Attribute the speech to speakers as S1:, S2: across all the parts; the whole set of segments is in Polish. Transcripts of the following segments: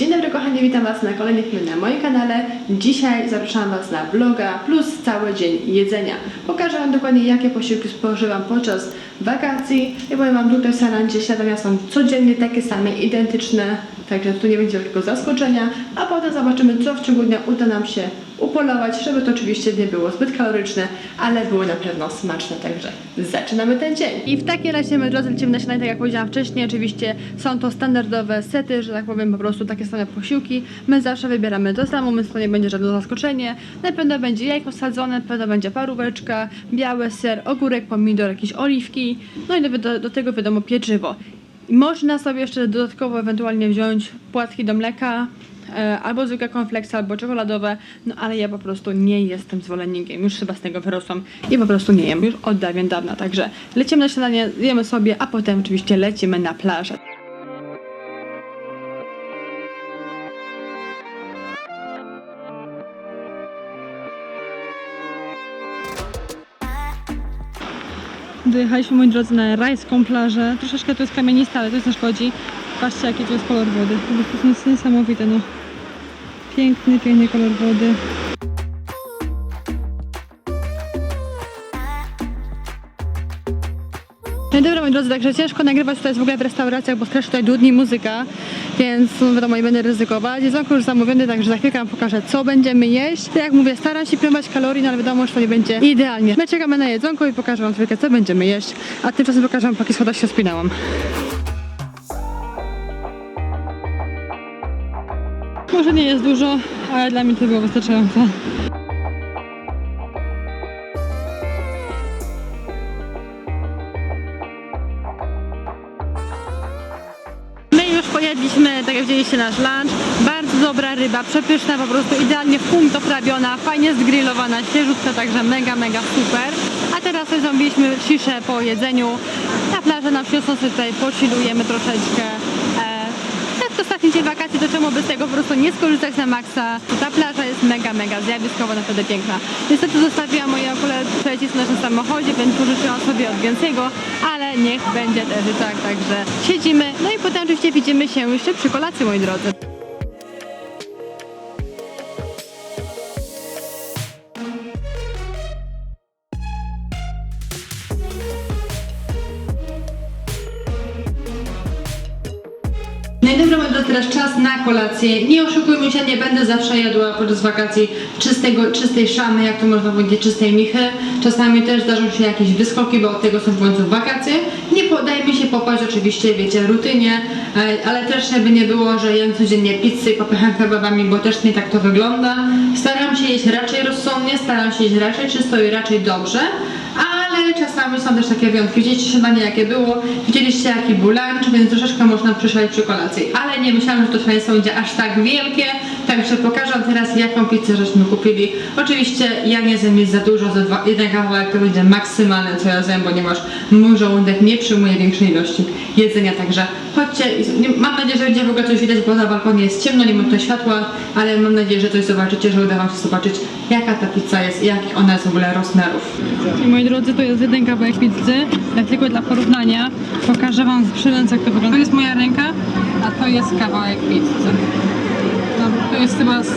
S1: Dzień dobry kochani, witam Was na kolejnym filmie na moim kanale. Dzisiaj zapraszam Was na vloga plus cały dzień jedzenia. Pokażę Wam dokładnie jakie posiłki spożywam podczas wakacji i powiem Wam tutaj w Sarandzie śniadania są codziennie takie same, identyczne, także tu nie będzie wielkiego zaskoczenia, a potem zobaczymy co w ciągu dnia uda nam się upolować, żeby to oczywiście nie było zbyt kaloryczne, ale było na pewno smaczne, także zaczynamy ten dzień. I w takim razie, moi drodzy, lecimy na śniadanie, tak jak powiedziałam wcześniej, oczywiście są to standardowe sety, że tak powiem, po prostu takie same posiłki. My zawsze wybieramy to samo, więc to nie będzie żadne zaskoczenie. Na pewno będzie jajko sadzone, na pewno będzie paróweczka, biały ser, ogórek, pomidor, jakieś oliwki, no i do, do tego wiadomo pieczywo. Można sobie jeszcze dodatkowo ewentualnie wziąć płatki do mleka, e, albo zwykłe konfleksy, albo czekoladowe, no ale ja po prostu nie jestem zwolennikiem, już chyba z tego wyrosłam i po prostu nie jem już od dawien dawna, także lecimy na śniadanie, jemy sobie, a potem oczywiście lecimy na plażę. Dojechaliśmy, moi drodzy, na rajską plażę. Troszeczkę to jest kamienista, ale to nie szkodzi. Patrzcie, jaki to jest kolor wody. Prostu jest niesamowite, no. Piękny, piękny kolor wody. I dobra, moi drodzy, także ciężko nagrywać tutaj w ogóle w restauracjach, bo strasznie tutaj dudni muzyka, więc no wiadomo, nie będę ryzykować. Jedzonko już zamówione, także za chwilkę wam pokażę, co będziemy jeść. Tak jak mówię, staram się pilnować kalorii, no ale wiadomo, że to nie będzie idealnie. My czekamy na jedzonko i pokażę wam chwilkę, co będziemy jeść, a tymczasem pokażę wam, po jakich schodach się spinałam. Może nie jest dużo, ale dla mnie to było wystarczające. Widzieliście, nasz lunch. Bardzo dobra ryba, przepyszna, po prostu idealnie w punkt oprawiona, fajnie zgrillowana, świeżutka, także mega, mega super. A teraz sobie zrobiliśmy ciszę po jedzeniu. Na plażę nam przyniosą sobie tutaj, pochillujemy troszeczkę. E, ostatni dzień wakacji, to czemu by z tego po prostu nie skorzystać na maksa. Ta plaża jest mega, mega zjawiskowa, naprawdę piękna. Niestety zostawiłam moje okulary przecisk w naszym samochodzie, więc pożyczyłam sobie od więcej,go ale niech będzie też tak, także siedzimy. No i potem oczywiście widzimy się jeszcze przy kolacji, moi drodzy. No i dobra, teraz czas na kolację. Nie oszukujmy się, nie będę zawsze jadła podczas wakacji czystego, czystej szamy, jak to można powiedzieć, czystej michy. Czasami też zdarzą się jakieś wyskoki, bo od tego są w końcu wakacje. Nie podaje mi się popaść oczywiście, wiecie, rutynie, e, ale też żeby nie było, że jem codziennie pizzy popycham kebabami, bo też nie tak to wygląda. Staram się jeść raczej rozsądnie, staram się jeść raczej czysto i raczej dobrze, czasami są też takie wyjątki. Widzieliście śniadanie jakie było, widzieliście jaki był lunch, więc troszeczkę można przyszaleć przy kolacji. Ale nie myślałam, że to szaleństwo będzie aż tak wielkie, także pokażę teraz jaką pizzę żeśmy kupili. Oczywiście ja nie zjem jest za dużo, za dwa, jeden kawałek to będzie maksymalne co ja zjem, ponieważ mój żołądek nie przyjmuje większej ilości jedzenia, także chodźcie, mam nadzieję, że będzie w ogóle coś widać, bo na balkonie jest ciemno, nie ma tutaj światła, ale mam nadzieję, że coś zobaczycie, że uda wam się zobaczyć jaka ta pizza jest i jakich ona jest w ogóle rozmiarów. I moi drodzy, to jest jeden kawałek pizzy, tak tylko dla porównania pokażę wam przy ręce jak to wygląda. To jest moja ręka, a to jest kawałek pizzy. No, to jest chyba z,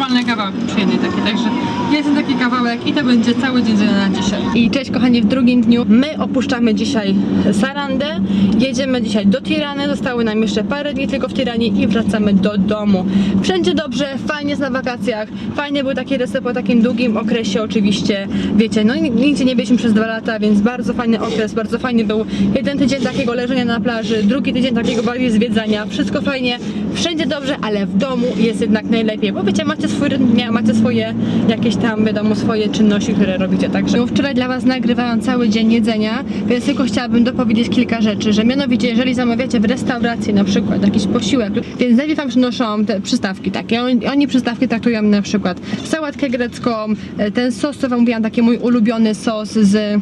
S1: no, dwa, trzy normalne kawałki przy jednej takiej, także jest taki kawałek i to będzie cały dzień na dzisiaj. I cześć kochani, w drugim dniu. My opuszczamy dzisiaj Sarandę, jedziemy dzisiaj do Tirany, zostały nam jeszcze parę dni tylko w Tiranie i wracamy do domu. Wszędzie dobrze, fajnie jest na wakacjach, fajnie był taki resep po takim długim okresie oczywiście, wiecie, no nigdzie nie byliśmy przez dwa lata, więc bardzo fajny okres, bardzo fajny był. Jeden tydzień takiego leżenia na plaży, drugi tydzień takiego bardziej zwiedzania, wszystko fajnie, wszędzie dobrze, ale w domu jest jednak najlepiej, bo wiecie, macie dnia, macie swoje jakieś tam, wiadomo, swoje czynności, które robicie, także wczoraj dla Was nagrywałam cały dzień jedzenia, więc tylko chciałabym dopowiedzieć kilka rzeczy, że mianowicie, jeżeli zamawiacie w restauracji na przykład jakiś posiłek, więc najpierw Wam przynoszą te przystawki takie, oni, oni przystawki traktują na przykład sałatkę grecką, e, ten sos, co Wam mówiłam, taki mój ulubiony sos z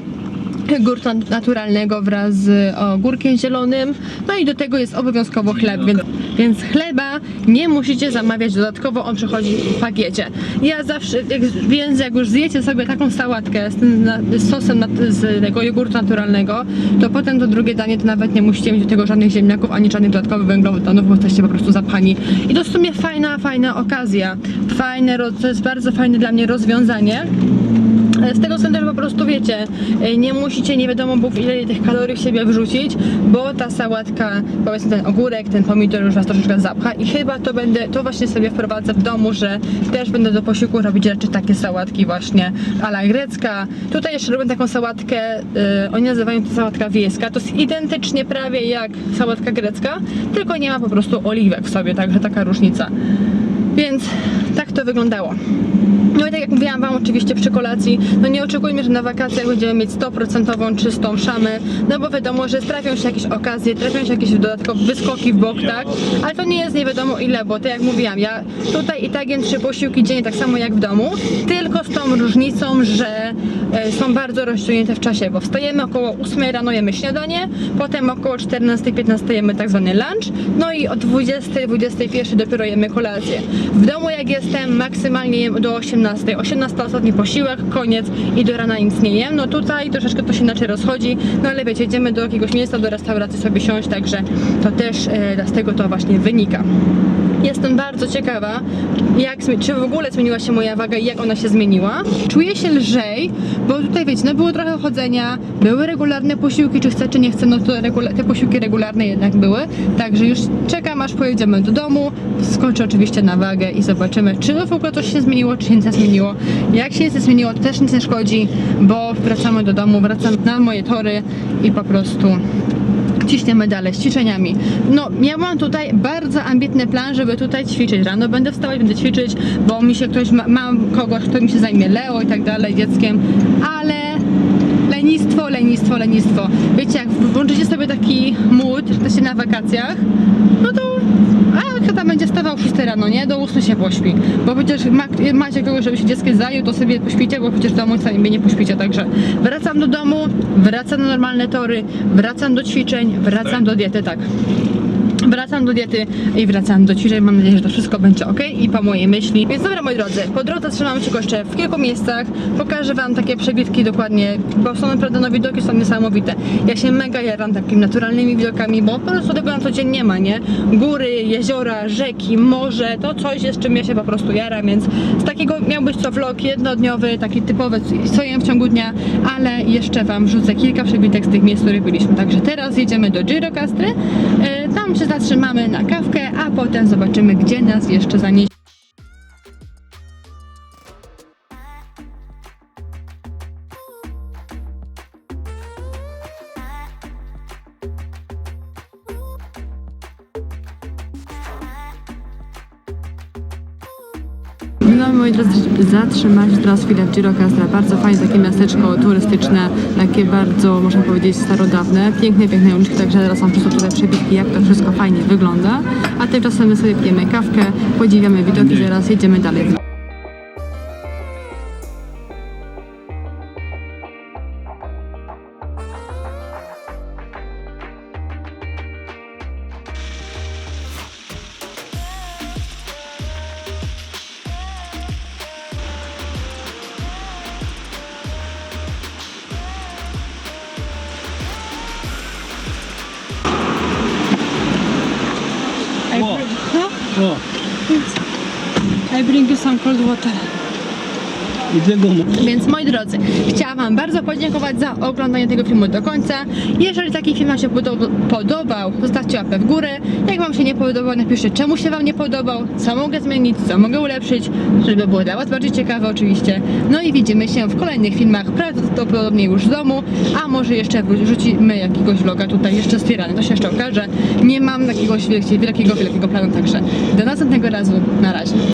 S1: jogurtu naturalnego wraz z ogórkiem zielonym. No i do tego jest obowiązkowo chleb, więc, więc chleba nie musicie zamawiać dodatkowo, on przychodzi w pakiecie. Ja zawsze, jak, więc jak już zjecie sobie taką sałatkę z, tym, na, z sosem nat- z tego jogurtu naturalnego, to potem to drugie danie to nawet nie musicie mieć do tego żadnych ziemniaków ani żadnych dodatkowych węglowodanów, bo jesteście po prostu zapchani. I to w sumie fajna, fajna okazja. Fajne, to jest bardzo fajne dla mnie rozwiązanie. E, Z tego względu, że po prostu wiecie, e, nie musicie nie wiadomo Bóg ile tych kalorii w siebie wrzucić, bo ta sałatka, powiedzmy ten ogórek, ten pomidor już was troszeczkę zapcha i chyba to będę, to właśnie sobie wprowadzę w domu, że też będę do posiłku robić rzeczy takie sałatki właśnie a la grecka. Tutaj jeszcze robię taką sałatkę, e, oni nazywają to sałatka wiejska, to jest identycznie prawie jak sałatka grecka, tylko nie ma po prostu oliwek w sobie, także taka różnica. Więc tak to wyglądało. No i tak jak mówiłam Wam oczywiście przy kolacji, no nie oczekujmy, że na wakacjach będziemy mieć 100% czystą szamę, no bo wiadomo, że trafią się jakieś okazje, trafią się jakieś dodatkowe wyskoki w bok, tak? Ale to nie jest nie wiadomo ile, bo tak jak mówiłam, ja tutaj i tak jem trzy posiłki dziennie, tak samo jak w domu, tylko z tą różnicą, że e, są bardzo rozciągnięte w czasie, bo wstajemy około 8 rano jemy śniadanie, potem około 14-15 jemy tak zwany lunch, no i o 20-21 dopiero jemy kolację. W domu jak jestem, maksymalnie jem do 18. 18 ostatni posiłek, koniec i do rana nic nie jem. No tutaj troszeczkę to się inaczej rozchodzi, no ale wiecie, idziemy do jakiegoś miejsca, do restauracji sobie siąść, także to też e, z tego to właśnie wynika. Jestem bardzo ciekawa, jak, czy w ogóle zmieniła się moja waga i jak ona się zmieniła. Czuję się lżej, bo tutaj wiecie, no było trochę chodzenia, były regularne posiłki, czy chcę, czy nie chcę, no to te posiłki regularne jednak były. Także już czekam, aż pojedziemy do domu, skoczę oczywiście na wagę i zobaczymy, czy w ogóle coś się zmieniło, czy się nic nie zmieniło. Jak się nie zmieniło, to też nic nie szkodzi, bo wracamy do domu, wracam na moje tory i po prostu ciśniemy dalej z ćwiczeniami. No, miałam tutaj bardzo ambitny plan, żeby tutaj ćwiczyć. Rano będę wstawać, będę ćwiczyć, bo mi się ktoś, ma, mam kogoś, kto mi się zajmie Leo i tak dalej, dzieckiem, ale lenistwo, lenistwo, lenistwo. Wiecie, jak włączycie sobie taki mood, że jesteście na wakacjach, no to a kto tam będzie wstawał o 6 rano, nie? Do 8 się pośpi. Bo przecież ma, macie kogoś, żeby się dzieckiem zajął, to sobie pośpicie, bo przecież w domu sami nie pośpicie. Także wracam do domu, wracam na normalne tory, wracam do ćwiczeń, wracam do diety, tak. Wracam do diety i wracam do ćwiczeń. Mam nadzieję, że to wszystko będzie ok i po mojej myśli. Więc dobra, moi drodzy, po drodze trzymamy się jeszcze w kilku miejscach. Pokażę Wam takie przebitki dokładnie, bo są naprawdę no, widoki są niesamowite. Ja się mega jaram takimi naturalnymi widokami, bo po prostu tego na co dzień nie ma, nie? Góry, jeziora, rzeki, morze, to coś jest czym ja się po prostu jaram, więc z takiego miał być to vlog jednodniowy, taki typowy, co jem w ciągu dnia, ale jeszcze Wam wrzucę kilka przebitek z tych miejsc, w których byliśmy. Także teraz jedziemy do Girocastry, e, tam się zatrzymamy na kawkę, a potem zobaczymy, gdzie nas jeszcze zaniesie. No moi drodzy, zatrzymać się teraz chwilę w Girocastra. Bardzo fajne takie miasteczko turystyczne, takie bardzo, można powiedzieć, starodawne. Piękne, piękne uliczki, także teraz mam wszystko tutaj przebitki, jak to wszystko fajnie wygląda. A tymczasem my sobie pijemy kawkę, podziwiamy widoki, zaraz jedziemy dalej. I huh?
S2: O,
S1: I bring you some cold water. Więc moi drodzy, chciałam Wam bardzo podziękować za oglądanie tego filmu do końca. Jeżeli taki film Wam się podo- podobał, zostawcie łapę w górę. Jak Wam się nie podobał, napiszcie czemu się Wam nie podobał, co mogę zmienić, co mogę ulepszyć, żeby było dla Was bardziej ciekawe oczywiście. No i widzimy się w kolejnych filmach, prawdopodobnie już z domu, a może jeszcze wrzucimy jakiegoś vloga tutaj jeszcze z Tirany, to się jeszcze okaże. Nie mam jakiegoś wielkiego, wielkiego planu, także do następnego razu, na razie.